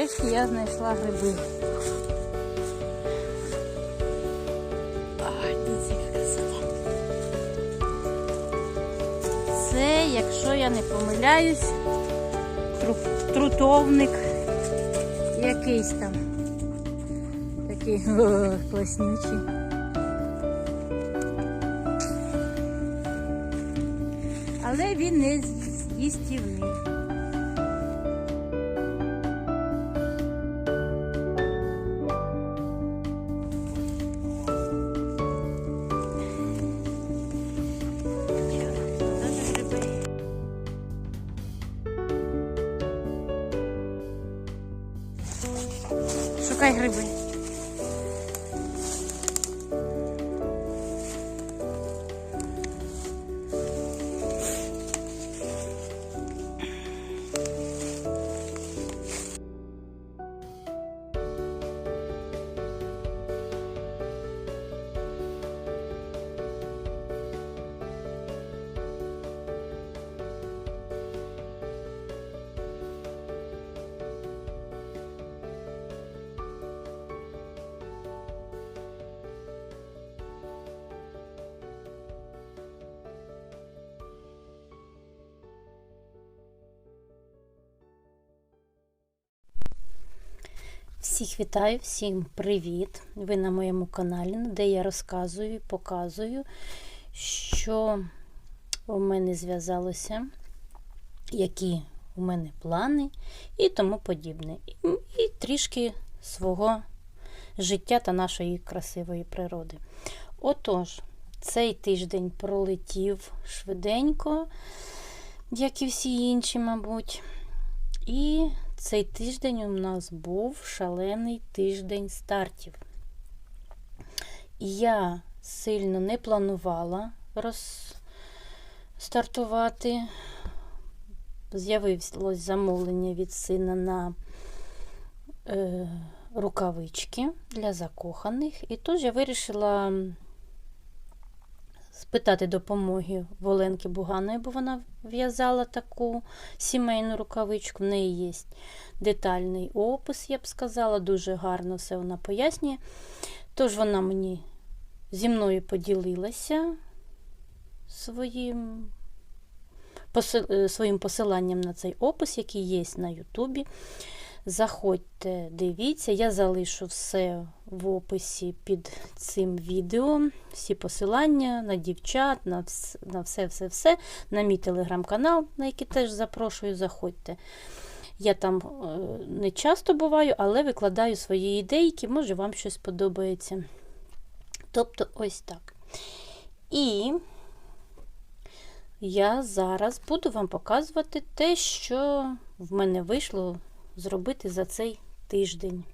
Нарешті я знайшла гриби. Це, якщо я не помиляюсь, трутовник якийсь там. Такий класнючий. Але він не їстівний. Всіх вітаю, всім привіт! Ви на моєму каналі, де я розказую і показую, що у мене зв'язалося, які у мене плани і тому подібне. І, трішки свого життя та нашої красивої природи. Отож, цей тиждень пролетів швиденько, як і всі інші, мабуть. І цей тиждень у нас був шалений тиждень стартів. Я сильно не планувала розстартувати. З'явилось замовлення від сина на е, рукавички для закоханих. І тож я вирішила спитати допомоги в Оленки Буганої, бо вона в'язала таку сімейну рукавичку. В неї є детальний опис, я б сказала, дуже гарно все вона пояснює. Тож вона мені зі мною поділилася своїм, е, своїм посиланням на цей опис, який є на Ютубі. Заходьте, дивіться, я залишу все в описі під цим відео. Всі посилання на дівчат, на все-все-все, на мій телеграм-канал, на який теж запрошую, заходьте. Я там е, не часто буваю, але викладаю свої ідейки, може вам щось подобається. Тобто ось так. І я зараз буду вам показувати те, що в мене вийшло зробити за цей тиждень.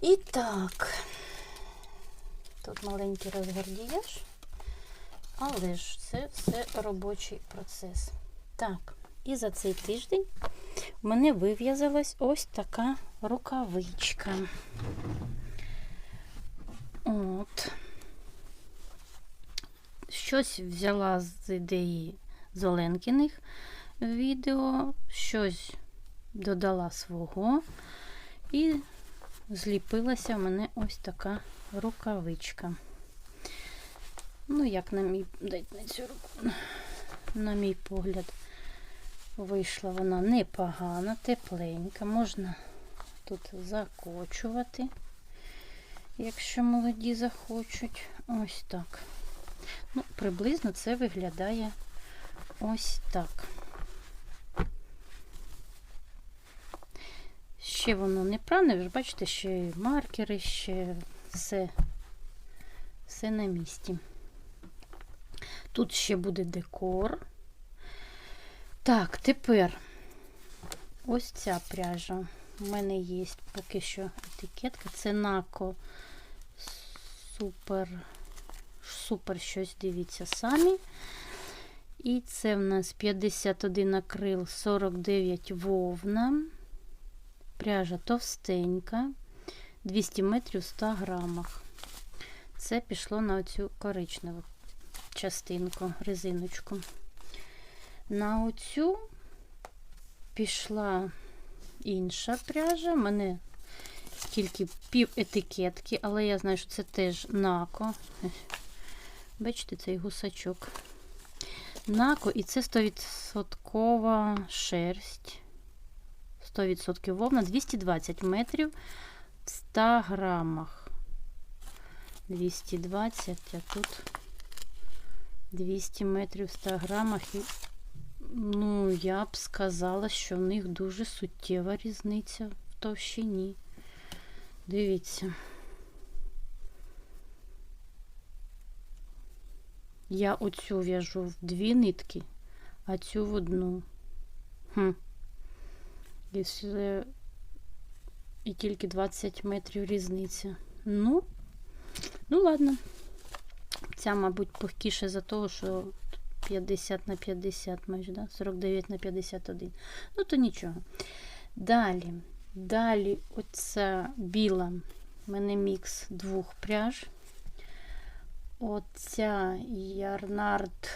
І так, тут маленький розгардіяж, але ж це все робочий процес. Так, і за цей тиждень в мене вив'язалась ось така рукавичка. От. Щось взяла з ідеї Золенкіних відео, щось додала свого, і зліпилася в мене ось така рукавичка. Ну, як на мій, дайте на цю руку, на мій погляд, вийшла вона непогана, тепленька. Можна тут закочувати, якщо молоді захочуть. Ось так. Ну, приблизно це виглядає ось так. Ще воно не пране, ви ж бачите, ще маркери, ще все, все на місці. Тут ще буде декор. Так, тепер ось ця пряжа. У мене є поки що етикетка. Це Нако супер, супер щось, дивіться самі. І це в нас 51 акрил, 49 вовна. Пряжа товстенька, 200 метрів 100 грамах. Це пішло на оцю коричневу частинку, резиночку. На оцю пішла інша пряжа. У мене тільки пів етикетки, але я знаю, що це теж нако. Бачите, цей гусачок. Нако, і це 100% шерсть. 100% вовна, 220 метрів в 100 грамах. 220, а тут 200 метрів в 100 грамах. І, ну, я б сказала, що в них дуже суттєва різниця в товщині. Дивіться. Я оцю в'яжу в дві нитки, а цю в одну. Хм. І, і тільки 20 метрів різниця. Ну, ну ладно. Ця, мабуть, пухкіше за того, що 50 на 50 майже, да? 49 на 51. Ну, то нічого. Далі. Далі оця біла. У мене мікс двох пряж. Оця ярнард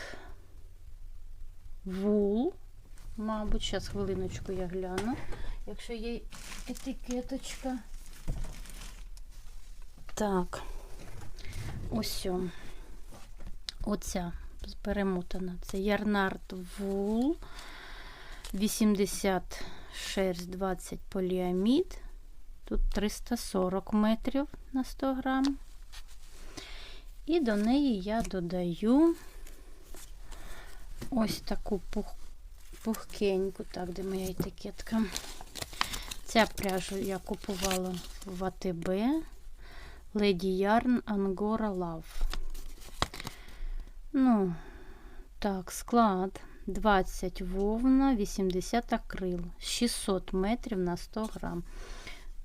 вул. Мабуть, зараз хвилиночку я гляну. Якщо є етикеточка. Так. Ось. Оця перемотана. Це ярнард вул. 80 шерсть, 20 поліамід. Тут 340 метрів на 100 грам. І до неї я додаю ось таку пух, пухкеньку, так, де моя етикетка. Ця пряжу я купувала в АТБ Lady Yarn Angora Love. Ну, так, склад 20 вовна, 80 акрил, 600 метрів на 100 грам.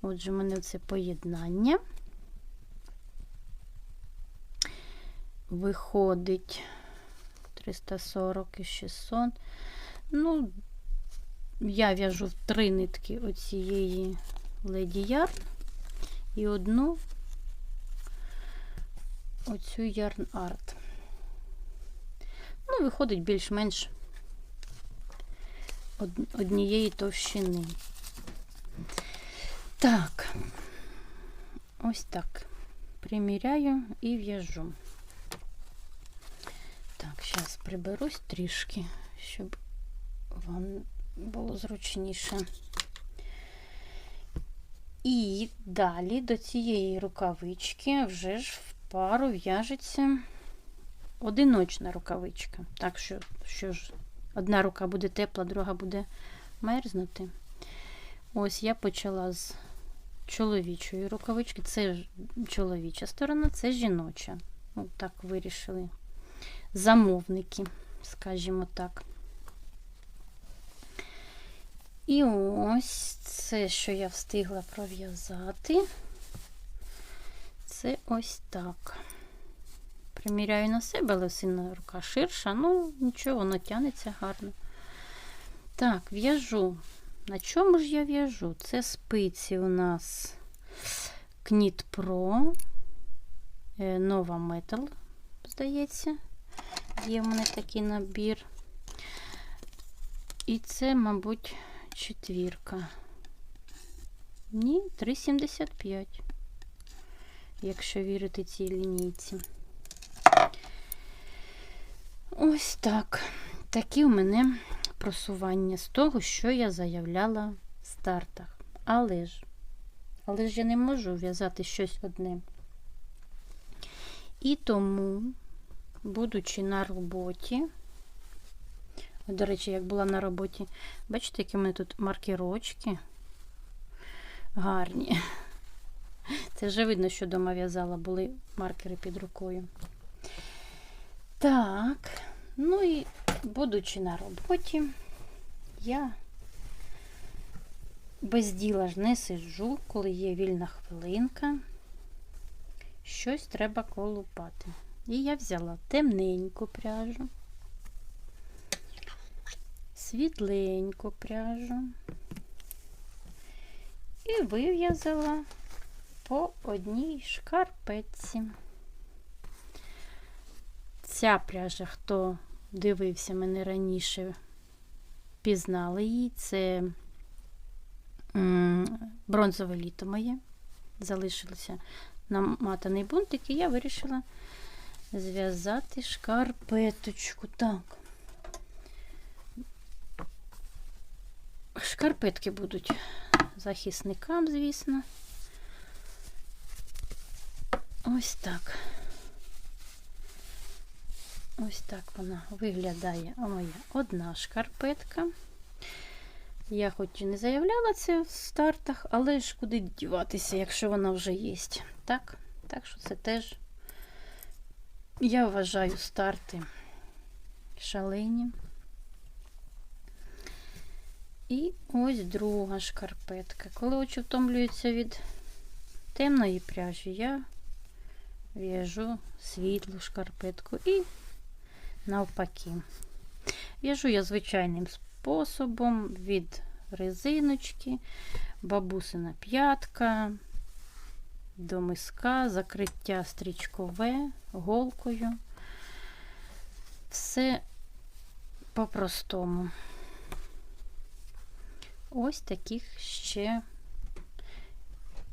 Отже, у мене це поєднання. Виходить 340 і 600. Ну, я в'яжу три нитки оцієї Lady Yarn і одну оцю Yarn Art. Ну, виходить більш-менш однієї товщини. Так, ось так. Приміряю і в'яжу. Так, зараз приберусь трішки, щоб вам було зручніше. І далі до цієї рукавички вже ж в пару в'яжеться одиночна рукавичка. Так що, що ж, одна рука буде тепла, друга буде мерзнути. Ось я почала з чоловічої рукавички. Це чоловіча сторона, це жіноча. Ну, так вирішили замовники, скажімо так. І ось це, що я встигла пров'язати, це ось так. Приміряю на себе, але сильно рука ширша, ну, нічого, воно тянеться гарно. Так, в'яжу. На чому ж я в'яжу? Це спиці у нас Knit Pro, Nova Metal, здається. Є в мене такий набір. І це, мабуть, четвірка. Ні, 3,75, якщо вірити цій лінійці. Ось так. Такі у мене просування з того, що я заявляла в стартах. Але ж, але ж я не можу в'язати щось одне. І тому, будучи на роботі, до речі, як була на роботі, бачите, які в мене тут маркерочки гарні. Це вже видно, що дома в'язала, були маркери під рукою. Так, ну і будучи на роботі, я без діла ж не сиджу, коли є вільна хвилинка. Щось треба колупати. І я взяла темненьку пряжу, світленьку пряжу і вив'язала по одній шкарпетці. Ця пряжа, хто дивився мене раніше впізнали її. Це бронзове літо моє. Залишилося наматаний бунтик, і я вирішила зв'язати шкарпеточку. Так. Шкарпетки будуть захисникам, звісно. Ось так. Ось так вона виглядає моя одна шкарпетка. Я хоч і не заявляла це в стартах, але ж куди діватися, якщо вона вже є. Так, так що це теж, я вважаю, старти шалені. І ось друга шкарпетка. Коли очі втомлюються від темної пряжі, я в'яжу світлу шкарпетку і навпаки. В'яжу я звичайним способом від резиночки, бабусина п'ятка, до миска, закриття стрічкове, голкою. Все по-простому. Ось таких ще,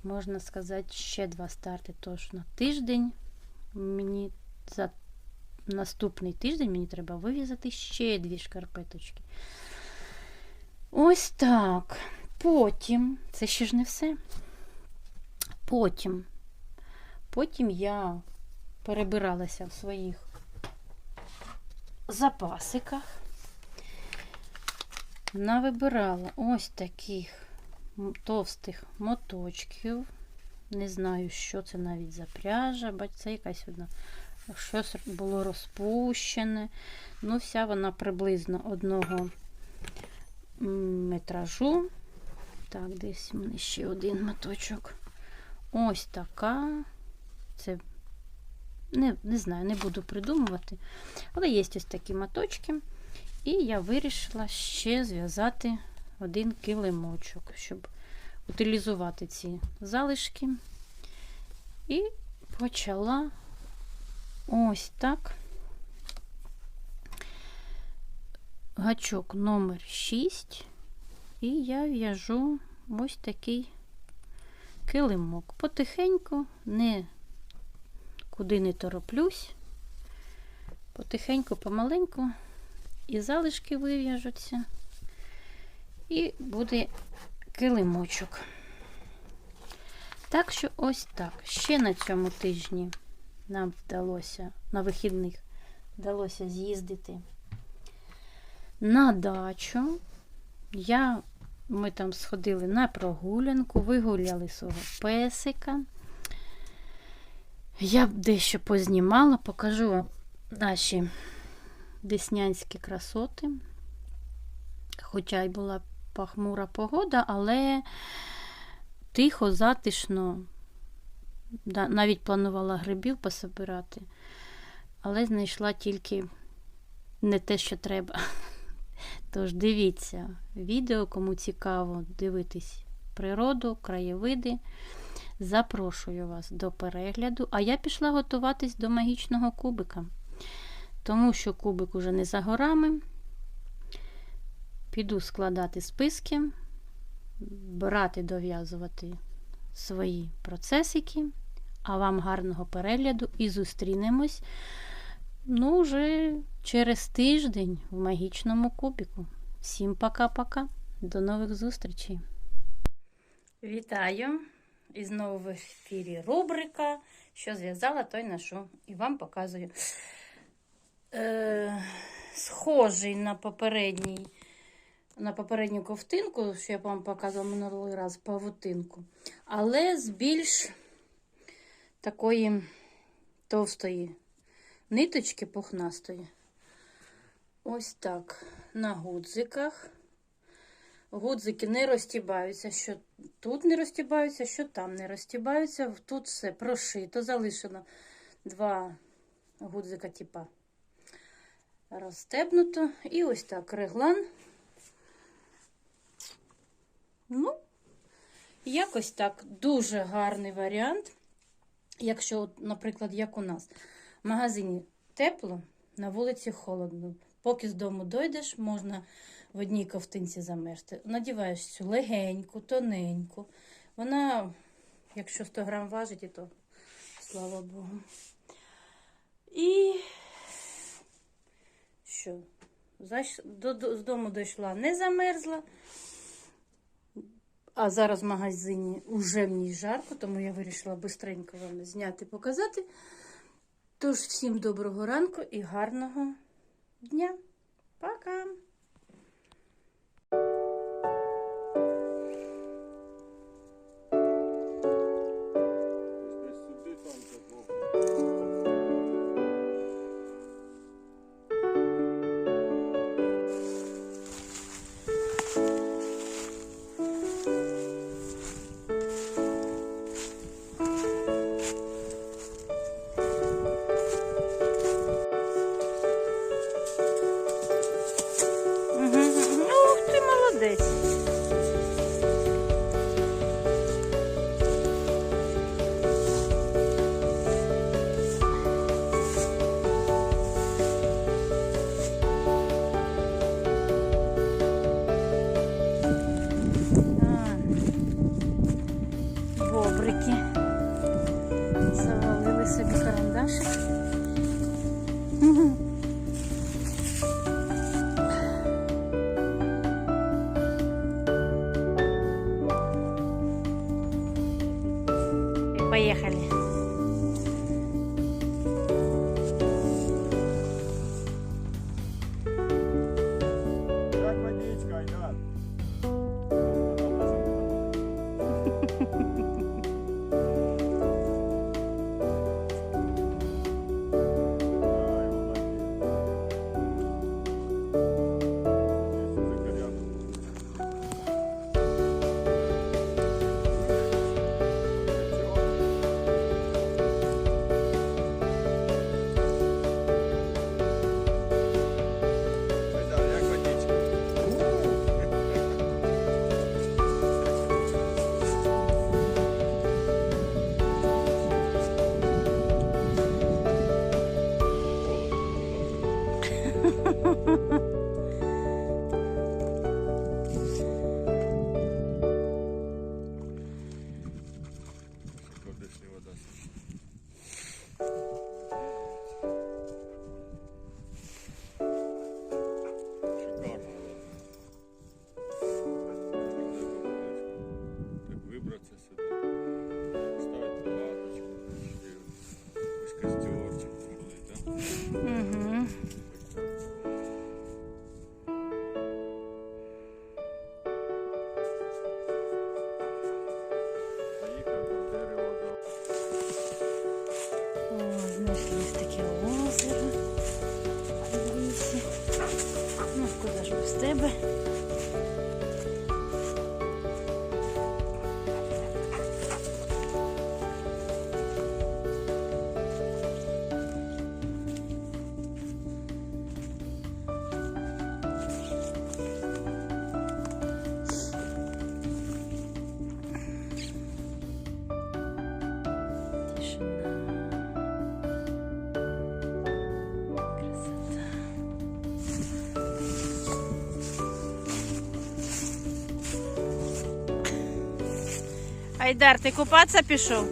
можна сказати, ще два старти. Тож на тиждень мені за наступний тиждень мені треба вив'язати ще дві шкарпеточки. Ось так. Потім, це ще ж не все. Потім, потім я перебиралася в своїх запасиках, навибирала ось таких товстих моточків. Не знаю, що це навіть за пряжа, бач, це якась одна щось було розпущене. Ну, вся вона приблизно одного метражу. Так, десь в мене ще один моточок. Ось така. Це не, не знаю, не буду придумувати. Але є ось такі моточки. І я вирішила ще зв'язати один килимочок, щоб утилізувати ці залишки. І почала ось так. Гачок номер 6. І я в'яжу ось такий килимок. Потихеньку, не куди не тороплюсь. Потихеньку, помаленьку, і залишки вив'яжуться, і буде килимочок. Так що ось так. Ще на цьому тижні нам вдалося на вихідних вдалося з'їздити на дачу. Я, Ми там сходили на прогулянку, вигуляли свого песика. Я дещо познімала, покажу наші деснянські красоти. Хоча й була похмура погода, але тихо, затишно. Навіть планувала грибів пособирати, але знайшла тільки не те, що треба. Тож дивіться відео, кому цікаво дивитись природу, краєвиди. Запрошую вас до перегляду. А я пішла готуватись до магічного кубика, тому що кубик уже не за горами. Піду складати списки, брати, дов'язувати свої процесики. А вам гарного перегляду і зустрінемось ну, вже через тиждень в магічному кубіку. Всім пока-пока. До нових зустрічей. Вітаю! І знову в ефірі рубрика, що зв'язала, той ношу. І вам показую. Е, схожий на попередній, на попередню ковтинку, що я вам показувала минулий раз павутинку, але з більш такої товстої ниточки пухнастої. Ось так. На гудзиках. Гудзики не розтібаються, що тут не розтібаються, що там не розтібаються. Тут все прошито, залишено два гудзика, типа розстебнуто. І ось так реглан. Ну, якось так дуже гарний варіант. Якщо, наприклад, як у нас в магазині тепло, на вулиці холодно. Поки з дому дойдеш, можна в одній ковтинці замерзти. Надіваєш цю легеньку, тоненьку. Вона, якщо 100 грам важить, то слава Богу. І що? З дому дійшла, не замерзла. А зараз в магазині вже в ній жарко, тому я вирішила бистренько вам зняти, показати. Тож, всім доброго ранку і гарного дня. Пока! поехали. Ось костюрчик Айдар, ти купатися пішов?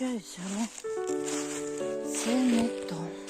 Ні, поганки, звісно, зустрічаються, але це не то.